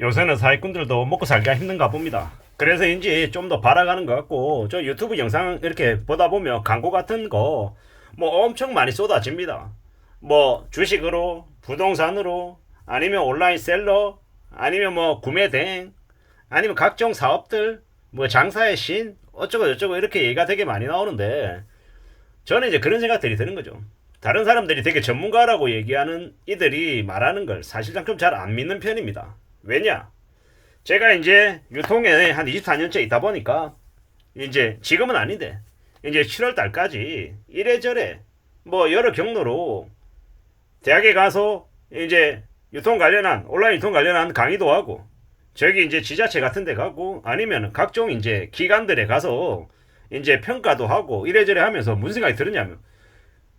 요새는 사기꾼들도 먹고 살기가 힘든가 봅니다. 그래서인지 좀더 발아가는 것 같고 저 유튜브 영상 이렇게 보다 보면 광고 같은 거 뭐 엄청 많이 쏟아집니다. 뭐 주식으로 부동산으로 아니면 온라인 셀러 아니면 뭐 구매 대행 아니면 각종 사업들 뭐 장사의 신 어쩌고 저쩌고 이렇게 얘기가 되게 많이 나오는데 저는 이제 그런 생각들이 드는 거죠. 다른 사람들이 되게 전문가라고 얘기하는 이들이 말하는 걸 사실상 좀 잘 안 믿는 편입니다. 왜냐? 제가 이제 유통에 한 24년째 있다 보니까 이제 지금은 아닌데 이제 7월 달까지 이래저래 뭐 여러 경로로 대학에 가서 이제 유통 관련한 온라인 유통 관련한 강의도 하고 저기 이제 지자체 같은 데 가고 아니면 각종 이제 기관들에 가서 이제 평가도 하고 이래저래 하면서 무슨 생각이 들었냐면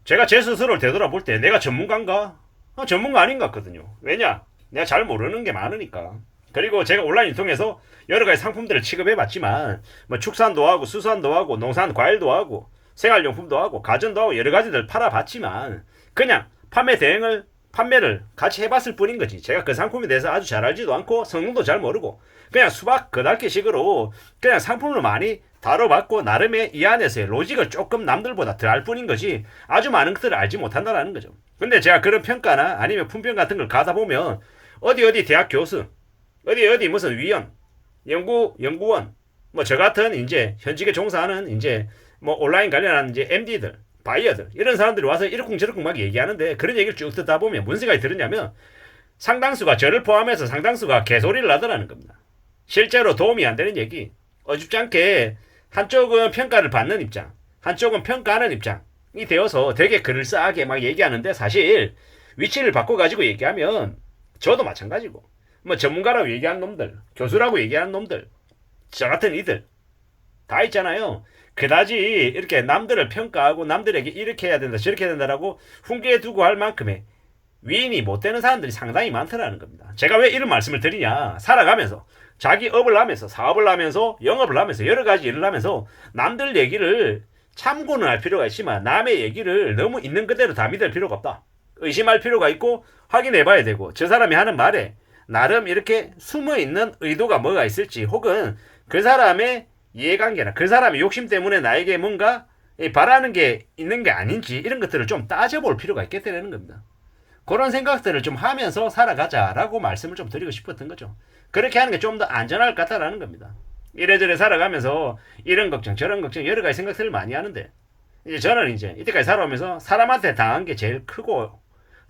제가 제 스스로를 되돌아볼 때 내가 전문가인가? 어, 전문가 아닌 것 같거든요. 왜냐? 내가 잘 모르는 게 많으니까. 그리고 제가 온라인 통해서 여러 가지 상품들을 취급해 봤지만 뭐 축산도 하고 수산도 하고 농산 과일도 하고 생활용품도 하고 가전도 하고 여러 가지들 팔아 봤지만 그냥 판매 대행을 판매를 같이 해봤을 뿐인 거지. 제가 그 상품에 대해서 아주 잘 알지도 않고 성능도 잘 모르고 그냥 수박 그달기식으로 그냥 상품을 많이 다뤄봤고 나름의 이 안에서의 로직을 조금 남들보다 더알 뿐인 거지 아주 많은 것들을 알지 못한다라는 거죠. 근데 제가 그런 평가나 아니면 품평 같은 걸 가다 보면 어디 어디 대학 교수 어디 어디 무슨 위원 연구 연구원 뭐 저 같은 이제 현직에 종사하는 이제 뭐 온라인 관련한 이제 MD들 바이어들 이런 사람들이 와서 이러쿵저러쿵 막 얘기하는데 그런 얘기를 쭉 듣다 보면 무슨 생각이 들었냐면 상당수가 저를 포함해서 상당수가 개소리를 하더라는 겁니다. 실제로 도움이 안 되는 얘기 어줍지 않게 한쪽은 평가를 받는 입장 한쪽은 평가하는 입장이 되어서 되게 그럴싸하게 막 얘기하는데 사실 위치를 바꿔가지고 얘기하면 저도 마찬가지고 뭐 전문가라고 얘기하는 놈들 교수라고 얘기하는 놈들 저 같은 이들 다 있잖아요. 그다지 이렇게 남들을 평가하고 남들에게 이렇게 해야 된다 저렇게 해야 된다라고 훈계에 두고 할 만큼의 위인이 못 되는 사람들이 상당히 많더라는 겁니다. 제가 왜 이런 말씀을 드리냐 살아가면서 자기 업을 하면서 사업을 하면서 영업을 하면서 여러 가지 일을 하면서 남들 얘기를 참고는 할 필요가 있지만 남의 얘기를 너무 있는 그대로 다 믿을 필요가 없다. 의심할 필요가 있고 확인해 봐야 되고 저 사람이 하는 말에 나름 이렇게 숨어 있는 의도가 뭐가 있을지 혹은 그 사람의 이해관계나 그 사람의 욕심 때문에 나에게 뭔가 이 바라는 게 있는 게 아닌지 이런 것들을 좀 따져볼 필요가 있겠다는 겁니다. 그런 생각들을 좀 하면서 살아가자라고 말씀을 좀 드리고 싶었던 거죠. 그렇게 하는 게 좀 더 안전할 것 같다라는 겁니다. 이래저래 살아가면서 이런 걱정 저런 걱정 여러 가지 생각들을 많이 하는데 이제 저는 이제 이때까지 살아오면서 사람한테 당한 게 제일 크고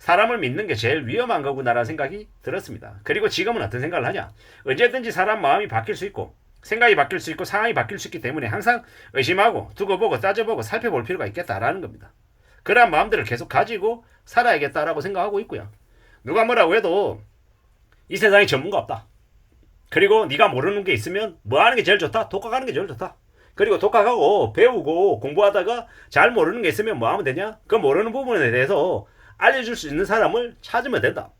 사람을 믿는 게 제일 위험한 거구나라는 생각이 들었습니다. 그리고 지금은 어떤 생각을 하냐? 언제든지 사람 마음이 바뀔 수 있고 생각이 바뀔 수 있고 상황이 바뀔 수 있기 때문에 항상 의심하고 두고 보고 따져보고 살펴볼 필요가 있겠다라는 겁니다. 그러한 마음들을 계속 가지고 살아야겠다라고 생각하고 있고요. 누가 뭐라고 해도 이 세상에 전문가 없다. 그리고 네가 모르는 게 있으면 뭐 하는 게 제일 좋다? 독학하는 게 제일 좋다. 그리고 독학하고 배우고 공부하다가 잘 모르는 게 있으면 뭐 하면 되냐? 그 모르는 부분에 대해서 알려줄 수 있는 사람을 찾으면 된다.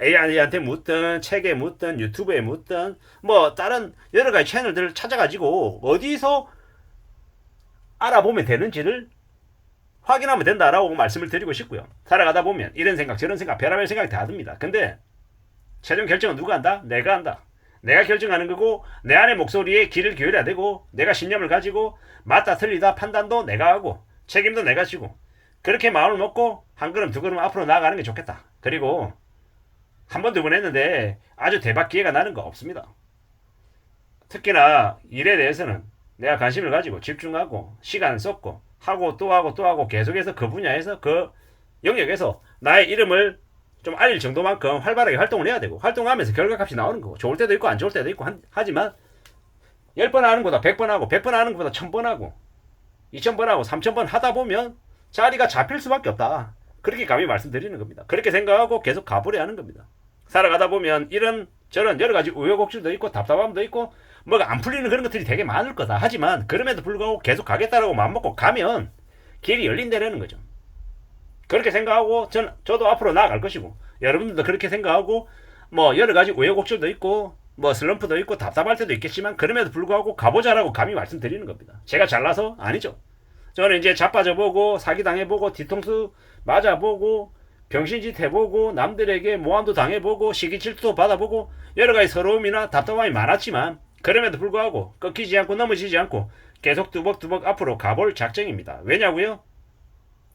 AI한테 묻든 책에 묻든 유튜브에 묻든 뭐 다른 여러 가지 채널들을 찾아가지고 어디서 알아보면 되는지를 확인하면 된다라고 말씀을 드리고 싶고요. 살아가다 보면 이런 생각 저런 생각 별의별 생각이 다 듭니다. 근데 최종 결정은 누가 한다? 내가 한다. 내가 결정하는 거고 내 안의 목소리에 귀를 기울여야 되고 내가 신념을 가지고 맞다 틀리다 판단도 내가 하고 책임도 내가 지고 그렇게 마음을 먹고 한 걸음 두 걸음 앞으로 나아가는 게 좋겠다. 그리고 한 번 두 번 했는데 아주 대박 기회가 나는 거 없습니다. 특히나 일에 대해서는 내가 관심을 가지고 집중하고 시간을 쏟고 하고 또 하고 또 하고 계속해서 그 분야에서 그 영역에서 나의 이름을 좀 알릴 정도만큼 활발하게 활동을 해야 되고 활동하면서 결과값이 나오는 거고 좋을 때도 있고 안 좋을 때도 있고 한- 하지만 10번 하는 것보다 100번 하고 100번 하는 것보다 1000번 하고 2000번 하고 3000번 하다 보면 자리가 잡힐 수밖에 없다. 그렇게 감히 말씀드리는 겁니다. 그렇게 생각하고 계속 가버려 하는 겁니다. 살아가다 보면 이런 저런 여러 가지 우여곡절도 있고 답답함도 있고 뭐가 안 풀리는 그런 것들이 되게 많을 거다. 하지만 그럼에도 불구하고 계속 가겠다라고 마음먹고 가면 길이 열린다라는 거죠. 그렇게 생각하고 전 저도 앞으로 나아갈 것이고 여러분들도 그렇게 생각하고 뭐 여러 가지 우여곡절도 있고 뭐 슬럼프도 있고 답답할 때도 있겠지만 그럼에도 불구하고 가보자라고 감히 말씀드리는 겁니다. 제가 잘나서 아니죠. 저는 이제 자빠져 보고 사기 당해 보고 뒤통수 맞아 보고 병신짓 해보고 남들에게 모함도 당해보고 시기 질투도 받아보고 여러 가지 서러움이나 답답함이 많았지만 그럼에도 불구하고 꺾이지 않고 넘어지지 않고 계속 뚜벅뚜벅 앞으로 가볼 작정입니다. 왜냐고요?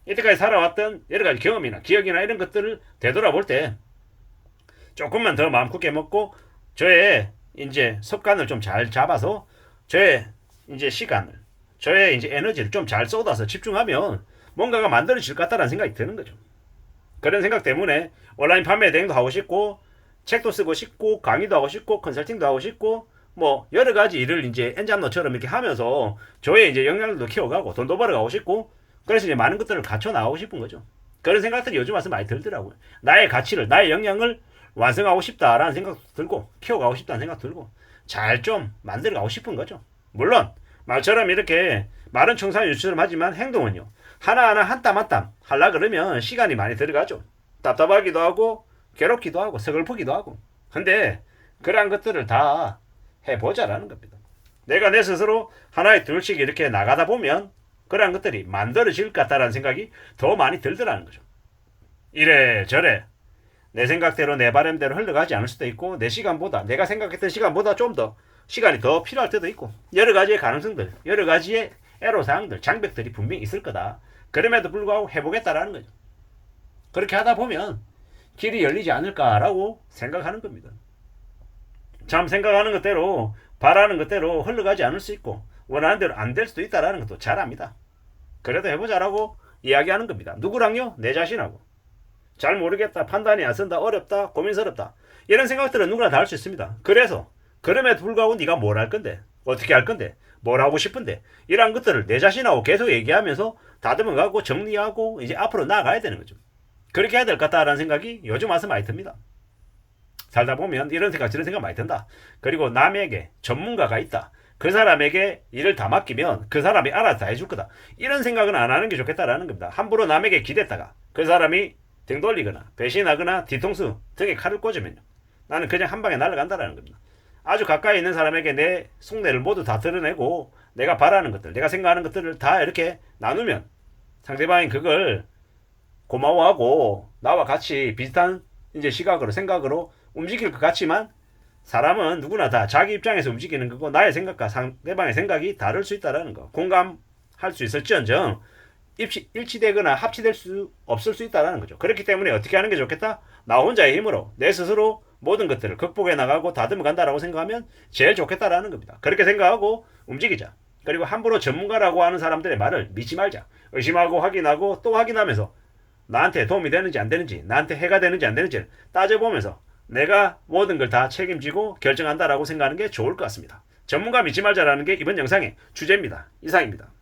이때까지 살아왔던 여러 가지 경험이나 기억이나 이런 것들을 되돌아볼 때 조금만 더 마음 굳게 먹고 저의 이제 습관을 좀 잘 잡아서 저의 이제 시간을 저의 이제 에너지를 좀 잘 쏟아서 집중하면 뭔가가 만들어질 것 같다는 생각이 드는 거죠. 그런 생각 때문에 온라인 판매 대행도 하고 싶고 책도 쓰고 싶고 강의도 하고 싶고 컨설팅도 하고 싶고 뭐 여러 가지 일을 이제 엔잡노처럼 이렇게 하면서 저의 이제 역량도 키워가고 돈도 벌어가고 싶고 그래서 이제 많은 것들을 갖춰 나가고 싶은 거죠. 그런 생각들이 요즘 와서 많이 들더라고요. 나의 가치를 나의 역량을 완성하고 싶다라는 생각 들고 키워가고 싶다는 생각 들고 잘 좀 만들어가고 싶은 거죠. 물론 말처럼 이렇게 말은 청산 유치처럼 하지만 행동은요. 하나하나 한 땀 한 땀 하려 그러면 시간이 많이 들어가죠. 답답하기도 하고 괴롭기도 하고 서글프기도 하고. 근데 그러한 것들을 다 해보자라는 겁니다. 내가 내 스스로 하나의 둘씩 이렇게 나가다 보면 그러한 것들이 만들어질 것 같다라는 생각이 더 많이 들더라는 거죠. 이래 저래 내 생각대로 내 바람대로 흘러가지 않을 수도 있고 내 시간보다 내가 생각했던 시간보다 좀 더 시간이 더 필요할 때도 있고 여러 가지의 가능성들 여러 가지의 애로사항들 장벽들이 분명히 있을 거다 그럼에도 불구하고 해보겠다라는 거죠 그렇게 하다 보면 길이 열리지 않을까라고 생각하는 겁니다 참 생각하는 것대로 바라는 것대로 흘러가지 않을 수 있고 원하는 대로 안 될 수도 있다라는 것도 잘 압니다 그래도 해보자라고 이야기하는 겁니다 누구랑요? 내 자신하고 잘 모르겠다, 판단이 안 쓴다, 어렵다, 고민스럽다. 이런 생각들은 누구나 다 할 수 있습니다. 그래서 그럼에도 불구하고 네가 뭘 할 건데, 어떻게 할 건데, 뭘 하고 싶은데 이러한 것들을 내 자신하고 계속 얘기하면서 다듬어가고 정리하고 이제 앞으로 나아가야 되는 거죠. 그렇게 해야 될 것 같다라는 생각이 요즘 와서 많이 듭니다. 살다 보면 이런 생각 저런 생각 많이 든다. 그리고 남에게 전문가가 있다. 그 사람에게 일을 다 맡기면 그 사람이 알아서 다 해줄 거다. 이런 생각은 안 하는 게 좋겠다라는 겁니다. 함부로 남에게 기댔다가 그 사람이 등 돌리거나 배신하거나 뒤통수 등에 칼을 꽂으면요. 나는 그냥 한 방에 날아간다라는 겁니다. 아주 가까이 있는 사람에게 내 속내를 모두 다 드러내고 내가 바라는 것들, 내가 생각하는 것들을 다 이렇게 나누면 상대방이 그걸 고마워하고 나와 같이 비슷한 이제 시각으로 생각으로 움직일 것 같지만 사람은 누구나 다 자기 입장에서 움직이는 거고 나의 생각과 상대방의 생각이 다를 수 있다라는 거. 공감할 수 있을지언정 일치, 일치되거나 합치될 수 없을 수 있다는 거죠. 그렇기 때문에 어떻게 하는 게 좋겠다? 나 혼자의 힘으로 내 스스로 모든 것들을 극복해 나가고 다듬어 간다라고 생각하면 제일 좋겠다라는 겁니다. 그렇게 생각하고 움직이자. 그리고 함부로 전문가라고 하는 사람들의 말을 믿지 말자. 의심하고 확인하고 또 확인하면서 나한테 도움이 되는지 안 되는지, 나한테 해가 되는지 안 되는지를 따져보면서 내가 모든 걸 다 책임지고 결정한다라고 생각하는 게 좋을 것 같습니다. 전문가 믿지 말자라는 게 이번 영상의 주제입니다. 이상입니다.